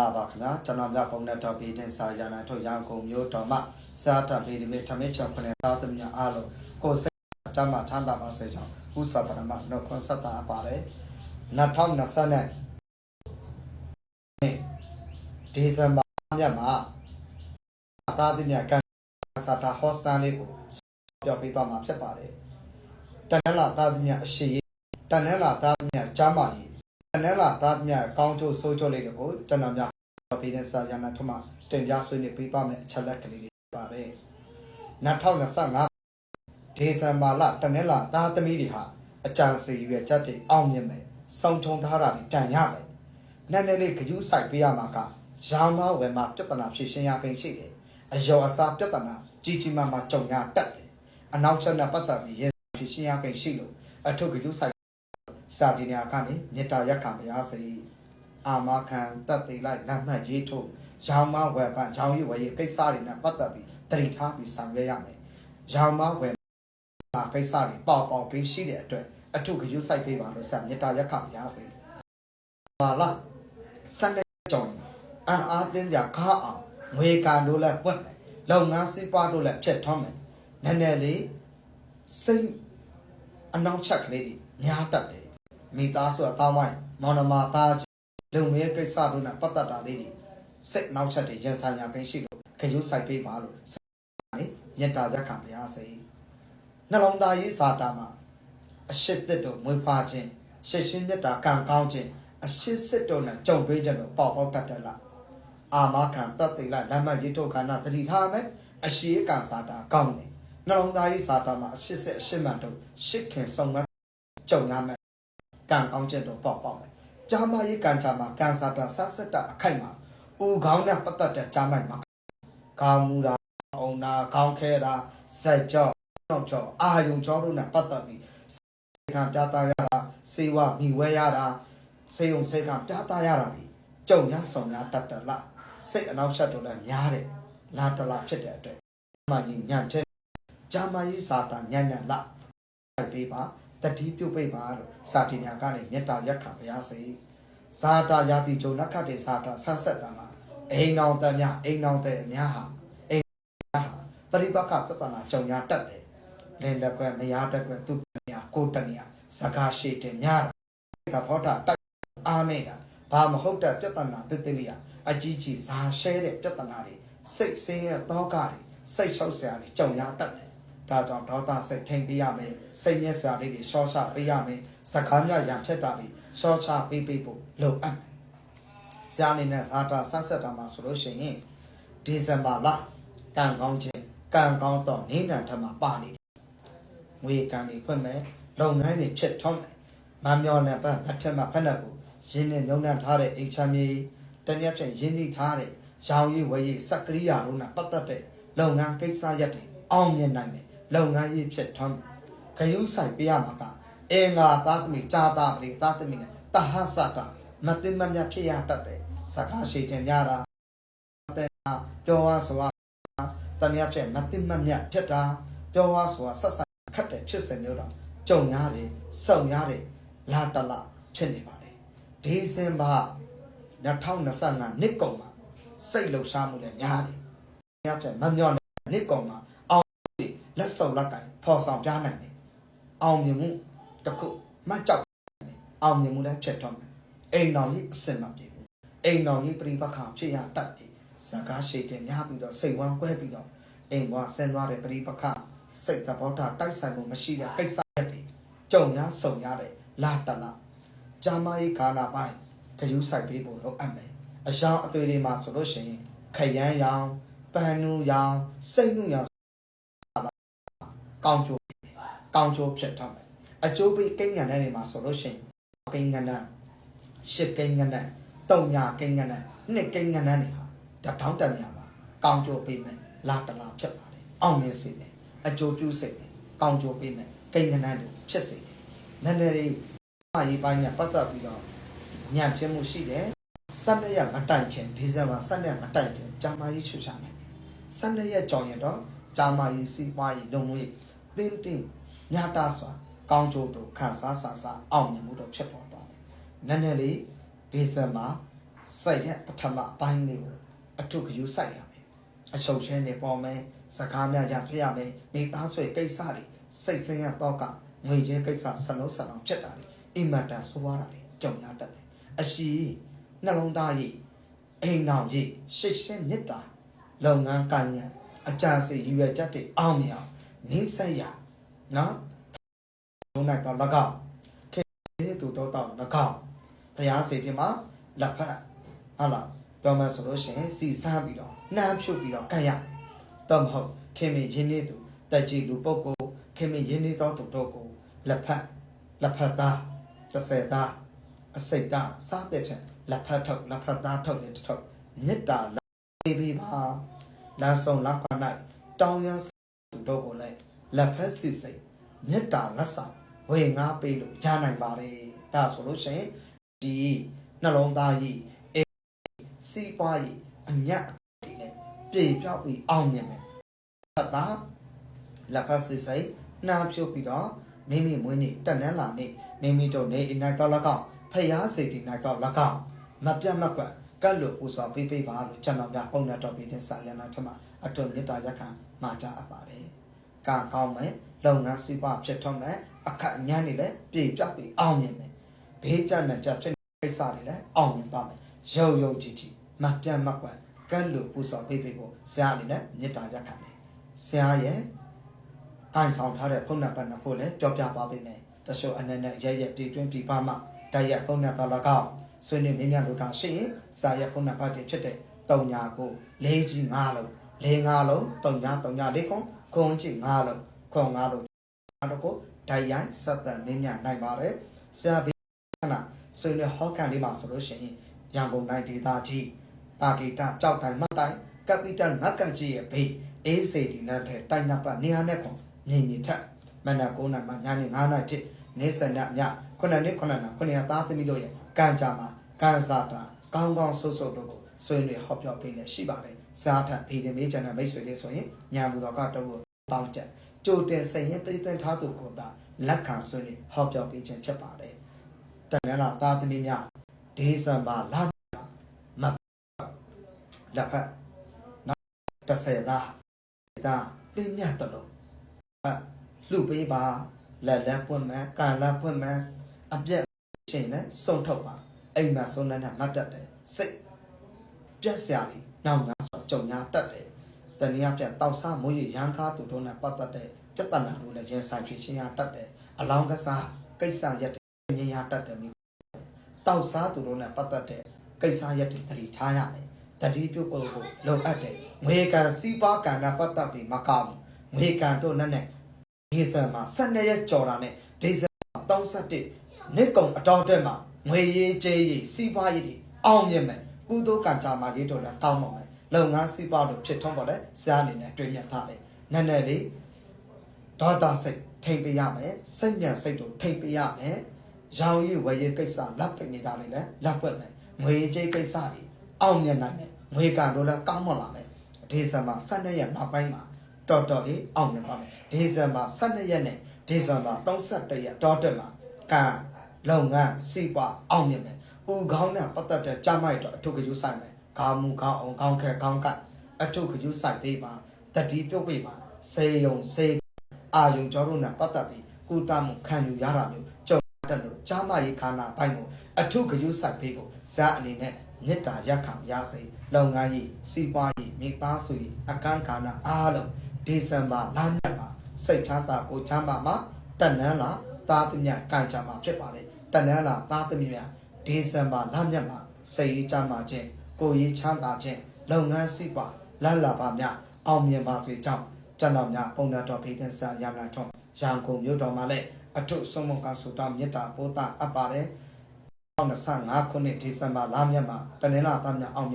လာပါခင်ဗျာကျွန်တော်မြတ်ဘုံနဲ့တော်ပြည်တင်စာရနာထုတ်ရန်ကုန်မြို့တော်မှာစာတတ်ပြည်ဒီမေထမင်းချောင်းခနဲ့သာသမီအားလုံးကိုယ်စိတ်တမ်းမှချမ်းသာပါစေကြောင်းဥစ္စာပရမနှုတ်ခွန်းဆက်တာပါတယ်2020နဲ့ဒီဇင်ဘာမြတ်မှာသာသမီကံစာတာဟော့စတန်လေးကိုပြောပြသွားမှာဖြစ်ပါတယ်တန်လာသာသမီအရှိတန်လာသာသမီကျမ်းမာ ရေးတန်လာသာသမီကောင်းကျိုးဆိုးကျိုးလေးတွေကိုကျွန်တော်များပြည်တဲ့စာရနာထမတင်ပြဆွေးနွေးပေးသွားမယ်အချက်လက်ကလေးတွေပါတယ်2025ဒေဇင်ဘာလတနင်္လာသားသမီးတွေဟာအကြံစီရွယ်ချက်တွေအောင်မြင်မယ်စောင့်ထုံထားတာတွေပြန်ရမယ်နည်းနည်းလေးကြူးဆိုင်ပေးရမှာကရောင်မဝယ်မှာပြဿနာဖြေရှင်းရခင်ရှိတယ်အယောအစားပြဿနာကြီးကြီးမားမားကြုံရတတ်တယ်အနောက်ချက်နဲ့ပတ်သက်ပြီးရင်ဖြေရှင်းရခင်ရှိလို့အထုပ်ကြူးဆိုင် စာဒီနာကနေမေတ္တာရက်ခံပါရစေအာမခံတက်သေးလိုက်လက်မှတ်ရေးထုတ်ရောင်မဝယ်ပန်ရောင်ရည်ဝယ်ရေးကိစ္စတွေနဲ့ပတ်သက်ပြီးတတိထားပြီးဆောင်ရွက်ရမယ်ရောင်မဝယ်မှာကိစ္စတွေပေါပေါပြီးရှိတဲ့အတွက်အထုကယူဆိုင်ပေးပါလို့ဆက်မေတ္တာရက်ခံပါရစေပါလားစနေကြောင်းအန်အားတင်းကြခါအောင်ငွေကန်တို့လည်းပွက်မယ်လုပ်ငန်းစီးပွားတို့လည်းဖြစ်ထွန်းမယ်နည်းနည်းလေးစိတ်အနောက်ချက်ကလေးတွေများတတ်တယ် မိသားစုအသားဝိုင်းမောင်နှမသားလုံငယ်ကိစ္စတို့နဲ့ပတ်သက်တာလေးတွေစိတ်နောက်ချက်တွေရင်ဆိုင်ရပင်ရှိလို့ခရုစိုက်ပေးပါလို့လေမေတ္တာရက်ခံပါရစေနှလုံးသားရေးစာတာမှာအရှိတ်တို့မွေးဖွားခြင်းရှစ်ရှင်းမေတ္တာကံကောင်းခြင်းအရှိစစ်တို့နဲ့ကြုံတွေ့ခြင်းတို့ပေါပေါတတ်တယ်လားအာမခံတတ်သိလားလမ်းမရေးထုတ်ခန္ဓာတတိထားမယ်အရှိကံစာတာကောင်းတယ်နှလုံးသားရေးစာတာမှာအရှိစစ်အရှိမှန်တို့ရှစ်ခင်ဆုံးမကြုံရမယ် ကံကောင်းခြင်းတို့ပေါပေါမယ်ကြာမရေးကံကြာမှာကံစာတာဆတ်ဆက်တာအခိုက်မှာဦးခေါင်းနဲ့ပတ်သက်တဲ့ကြာမိုက်မှာကာမူတာအောင်နာခေါင်းခဲတာစက်ကြောက်ကြောက်ကြောက်အာယုံကြောတို့နဲ့ပတ်သက်ပြီးစေခံပြတာရတာစေဝမိဝဲရတာစေုံစေခံပြတာရတာပြီကြုံရဆောင်ရတတ်တယ်လားစိတ်အနောက်ချက်တို့လည်းများတယ်လာတလာဖြစ်တဲ့အတွက်မာကြီးညံချက်ဂျာမာကြီးစာတာညံ့ညံ့လားပေးပါ တတိပြုတ်ပိတ်ပါလို့စာတင်ညာကနေမေတ္တာရက်ခံပါရစေဇာတာယာတိဂျုံနခတ်တဲ့ဇာတာဆန်းဆက်တာမှာအိမ်တော်တည်းများအိမ်တော်တဲ့အများဟာအိမ်ဟာပရိပတ်ကသတ္တနာကြုံရတတ်တယ်လင်းလက်ကွယ်မရတတ်ကွယ်သူတညာကိုတညာစကားရှိတယ်များတာဘောတာတိုက်အားနေတာဘာမဟုတ်တဲ့ပြဿနာတတိလိယအကြီးကြီးဇာရှဲတဲ့ပြဿနာတွေစိတ်ဆင်းရဲတောကတွေစိတ်လျှောက်စရာတွေကြုံရတတ်တယ် ဒါကြောင့်ဒေါသစိတ်ထိန်ပေးရမယ်စိတ်ညစ်စရာလေးတွေရှော့ချပေးရမယ်စကားများရံဖြစ်တာတွေရှော့ချပေးပေးဖို့လိုအပ်မယ်ဆရာအနေနဲ့ဇာတာဆန်းဆက်တာမှာဆိုလို့ရှိရင်ဒီဇင်ဘာလကံကောင်းခြင်းကံကောင်းတော့နေနံထမှာပါနေတယ်ငွေကံတွေဖွင့်မယ်လုပ်ငန်းတွေဖြစ်ထွန်းမယ်မမျောနဲ့ပတ်အထက်မှာဖက်နှက်ကိုရင်းနဲ့မြုံနှံထားတဲ့အိမ်ချမ်းမြေတနည်းဖြင့်ရင်းနှီးထားတဲ့ရောင်ရည်ဝယ်ရည်စက်ကရိယာတို့နဲ့ပတ်သက်တဲ့လုပ်ငန်းကိစ္စရပ်တွေအောင်မြင်နိုင်တယ် လုပ်ငန်းရေးဖြစ်ထွန်းဂယုဆိုင်ပေးရမှာကအင်္ဂါသားသမီးကြာတာပရိသားသမီးနဲ့တဟဆတာမသိမမြတ်ဖြစ်ရတတ်တယ်စကားရှိတင်များတာတဲ့ပြောဝဆိုတာတနည်းဖြင့်မသိမမြတ်ဖြစ်တာပြောဝဆိုတာဆက်ဆက်ခတ်တဲ့ဖြစ်စဉ်မျိုးတော့ကြုံရတယ်စုံရတယ်လာတလဖြစ်နေပါတယ်ဒီဇင်ဘာ2025နှစ်ကုန်မှာစိတ်လှုပ်ရှားမှုလည်းများတယ်။များဖြင့်မမျောနဲ့နှစ်ကုန်မှာအောင်လက် စုံလက်ကင်ဖော်ဆောင်ပြနိုင်တယ်။အောင်မြင်မှုတစ်ခုမှတ်ကြောက်အောင်မြင်မှုလည်းဖြစ်တော့မယ်။အိမ်တော်ကြီးအစင်မပြေဘူး။အိမ်တော်ကြီးပြိပခါဖြစ်ရတတ်တယ်။ဇကားရှိတယ်များပြီးတော့စိတ်ဝမ်းကွဲပြီးတော့အိမ်ဘွားဆင်းသွားတဲ့ပြိပခါစိတ်သဘောထားတိုက်ဆိုင်မှုမရှိတဲ့ကိစ္စတွေကြုံရဆုံရတဲ့လာတလာဂျာမာယီကာလာပိုင်းဂယူးဆိုင်ပေးဖို့လိုအပ်မယ်အယောင်အသွေးတွေမှာဆိုလို့ရှိရင်ခရမ်းရောင်ပန်းနူရောင်စိတ်နုရောင် ကောင်းကျိုးကောင်းကျိုးဖြစ်တော့မယ်အကျိုးပေးကိန်းငံတဲ့နေမှာဆိုလို့ရှိရင်ကိန်းငံတဲ့ရှစ်ကိန်းငံတဲ့တုံညာကိန်းငံတဲ့နှစ်ကိန်းငံတဲ့နေဟာတထောင်းတန်ညာပါကောင်းကျိုးပေးမယ်လာတလာဖြစ်ပါတယ်အောင်မြင်စေတယ်အကျိုးပြုစေတယ်ကောင်းကျိုးပေးမယ်ကိန်းငံတဲ့ဖြစ်စေတယ်နည်းနည်းလေးအရေးပိုင်းနဲ့ပတ်သက်ပြီးတော့ညံ့ပြမှုရှိတယ်12ရက်မတိုင်ခင်ဒီဇင်ဘာ12ရက်မတိုင်ခင်ဂျာမာကြီးချွတ်ချမယ်12ရက်ကြောင်ရင်တော့ဂျာမာကြီးစီးပွားရေးလုံမှုရေး တင်းတင်းညတာစွာကောင်းကျိုးတို့ခံစားဆာဆာအောင်မြင်မှုတို့ဖြစ်ပေါ်သွားတယ်နည်းနည်းလေးဒီဇင်ဘာစိတ်ရဲ့ပထမပိုင်းလေးကိုအထုခယူစိုက်ရမယ်အရှုပ်ချင်းတွေပေါ်မယ်စကားများရဖြစ်ရမယ်မိသားဆွေကိစ္စတွေစိတ်ဆင်းရဲတော့ကငွေချင်းကိစ္စဆလုံးဆလုံးဖြစ်တာတွေအိမ်မက်တန်ဆိုးရတာတွေကြုံရတတ်တယ်အရှိနှလုံးသားရည်အိမ်တော်ရည်ရှစ်ရှင်းမေတ္တာလုပ်ငန်းကိုင်ရန်အကြံစီရွယ်ချက်တွေအောင်မြင်အောင် နေဆက်ရနော်ဘုံနိုင်တော့၎င်းခေသူတော့တော့၎င်းဘုရားစေတင်မှာလက်ဖက်ဟုတ်လားပြောမှဆိုလို့ရှိရင်စီစားပြီးတော့နှမ်းဖြုတ်ပြီးတော့ကန့်ရတော့မဟုတ်ခင်မင်းရင်းနေသူတက်ကြည်လူပုဂ္ဂိုလ်ခင်မင်းရင်းနေတော့သူတို့ကိုလက်ဖက်လက်ဖက်သားတစ်ဆယ်သားအစိတ်သားစားတဲ့ဖြင့်လက်ဖက်ထုတ်လက်ဖက်သားထုတ်တဲ့ထုတ်မေတ္တာလေးပြီးပါလမ်းဆုံးလက်ခွ၌တောင်းရန် သူတို့ကိုလည်းလက်ဖက်စစ်စိတ်မေတ္တာလက်ဆောင်ဝေငါပေးလို့ရနိုင်ပါတယ်ဒါဆိုလို့ရှိရင်ဒီနှလုံးသားကြီးစီးပွားရေးအညက်ဒီနဲ့ပြေပြောက်ပြီးအောင်မြင်မယ်။သက်သာလက်ဖက်စစ်စိတ်နှာဖြုတ်ပြီးတော့မိမိမွေးနေ့တက်နန်းလာနေ့မိမိတို့နေအိမ်၌တော့၎င်းဖျားစိတ်ဒီ၌တော့၎င်းမပြတ်မကွက် ကတ်လို့ပူစော်ပေးပေးပါလို့ကျွန်တော်ပြပုံနဲ့တော့ပြီးတဲ့စာရဏထမအထွတ်မေတ္တာရက်ခံမှာကြအပ်ပါတယ်။ကံကောင်းမယ်လုပ်ငန်းစီးပွားဖြစ်ထွန်းမယ်အခက်အညံ့နေလည်းပြေပြောက်ပြီးအောင်မြင်မယ်။ဘေးကျနဲ့ကြဖြစ်ကိစ္စတွေလည်းအောင်မြင်ပါမယ်။ရုံရုံကြည်ကြည်မပြတ်မကွက်ကတ်လို့ပူစော်ပေးပေးဖို့ဆရာအနေနဲ့မေတ္တာရက်ခံတယ်။ဆရာရဲ့ကန်ဆောင်ထားတဲ့ဖုန်းနံပါတ်နှစ်ခုလည်းပြောပြသွားပေးမယ်။တချို့အနေနဲ့ရဲရဲပြည်တွင်းပြည်ပမှတိုက်ရိုက်ဖုန်းနံပါတ်၎င်း ဆွေးနွေးမြင်မြန်လို့တာရှိရင်စာရဲ့ဖုန်းနံပါတ်တွေဖြစ်တဲ့3ညာကို4ကြီး5လုံး4 5လုံး3ညာ3ညာ4ခွန်ခွန်ကြီး5လုံးခွန်5လုံးအဲ့တော့ကိုဓာတ်ရိုင်းဆက်တန်မြင်မြန်နိုင်ပါတယ်ဆရာဘေးကနာဆွေးနွေးဟောကန်လေးမှာဆိုလို့ရှိရင်ရန်ကုန်တိုင်းဒေသကြီးတာဂီတာကြောက်တိုင်းမှတ်တိုင်းကပီတန်ငတ်ကန်ကြီးရဲ့ဘေးအေးစေဒီနတ်တဲ့တိုင်းနပ်ပတ်နေရာနဲ့ခွန်မြင်မြင်ထက်မနက်9နာရီမှညနေ9နာရီထိနေစနည9နှစ်9နာ9ရက်သားသမီးတို့ရဲ့ ကံကြမှာကံစားတာကောင်းကောင်းဆုပ်ဆုပ်တို့ကိုဆွေးနွေးဟောပြောပေးနေရှိပါတယ်စားထဖေးဒီမေးချင်တဲ့မိတ်ဆွေလေးဆိုရင်ညာဘူးတော်ကတော့တောင်းချက်ကြိုတင်စိတ်ရင်ပြည်သွင်းထားသူကိုသာလက်ခံဆွေးနွေးဟောပြောပေးခြင်းဖြစ်ပါတယ်တန်ရလာသားသမီးများဒေဇန်ဘာလာမလက်ဖက်နောက်30သားဒါပြင်းမြတ်တလို့လှုပ်ပေးပါလက်လက်ပွင့်မယ်ကန်လက်ပွင့်မယ်အပြက် ရှင်နဲ့စုံထုတ်ပါအိမ်မှာဆုံးနဲ့မတ်တက်တယ်စိတ်ပြက်စရာကြီးနောက်ငါဆိုကြုံညာတက်တယ်တဏှာပြက်တောက်စားမိုးရရန်ကားသူတို့နဲ့ပတ်သက်တဲ့ပြဿနာလို့လည်းရင်ဆိုင်ဖြစ်ရှင်းရတတ်တယ်အလောင်းကစားကိစ္စရက်မြင်ရတတ်တယ်မျိုးတောက်စားသူတို့နဲ့ပတ်သက်တဲ့ကိစ္စရက်တွေတတိထားရမယ်တတိပြုတ်ဖို့လုံအပ်တယ်ငွေကံစီးပွားကံနဲ့ပတ်သက်ပြီးမကောင်းငွေကံတို့နဲ့ဒီဇန်မှာ12ရက်ကြော်တာနဲ့ဒီဇန်31 နှစ်ကုန်အတော်အတွက်မှာငွေရေးကြေးရေးစီးပွားရေးတွေအောင်မြင်မယ်ကုသိုလ်ကံကြမှာရေးတော့လည်းတောင်းပါမယ်လုပ်ငန်းစီးပွားတို့ဖြစ်ထွန်းပေါ်လဲဇာအနေနဲ့တွေ့မြတ်ထားတယ်နည်းနည်းလေးဒေါတာစိတ်ထိမ့်ပေးရမယ်စိတ်ညံစိတ်တို့ထိမ့်ပေးရမယ်ရောင်ရည်ဝယ်ရည်ကိစ္စလက်ပိတ်နေတာလေးလည်းလက်ပွက်မယ်ငွေကြေးကိစ္စတွေအောင်မြင်နိုင်မယ်ငွေကံတို့လည်းကောင်းမွန်လာမယ်ဒီဇင်ဘာ12ရက်နောက်ပိုင်းမှာတော်တော်လေးအောင်မြင်ပါမယ်ဒီဇင်ဘာ12ရက်နဲ့ဒီဇင်ဘာ31ရက်တော်တက်မှာကံ လုပ်ငန်းစီးပွားအောင်မြင်မယ်။ဦးခေါင်းနဲ့ပတ်သက်တဲ့ကြမ်းမိုက်တော့အထုကယူဆိုင်မယ်။ခေါင်းမူခေါင်းအောင်ခေါင်းခဲခေါင်းကအထုကယူဆိုင်ပေးပါတတိပြုတ်ပေးပါစေယုံစေအာယုံကျော်တို့နဲ့ပတ်သက်ပြီးကုသမှုခံယူရတာမျိုးကြုံတက်လို့ကြမ်းမရေးခန္ဓာဘိုင်းကိုအထုကယူဆိုင်ပေးကိုဇာအနေနဲ့မေတ္တာရက်ခံရစေလုပ်ငန်းကြီးစီးပွားရေးမိသားစုရေးအကန့်ကာလအားလုံးဒီဇင်ဘာလမြတ်မှာစိတ်ချမ်းသာကိုချမ်းသာမှာတက်နန်းလာသားသမီးကံကြမှာဖြစ်ပါတယ် တနန်းလာသားသမီးများဒီဇင်ဘာလမြတ်မှာစိတ်ရေးချမ်းသာခြင်းကိုယ်ရေးချမ်းသာခြင်းလုပ်ငန်းစီးပွားလတ်လာပါများအောင်မြင်ပါစေကြောင်းကျွန်တော်များပုံနာတော်ဖေးတဲ့ဆရာရမလာထုံးရန်ကုန်မြို့တော်မှာလည်းအထုဆုံးမကဆူတောင်းမေတ္တာပို့တာအပ်ပါတယ်2025ခုနှစ်ဒီဇင်ဘာလမြတ်မှာတနင်္လာသားများအောင်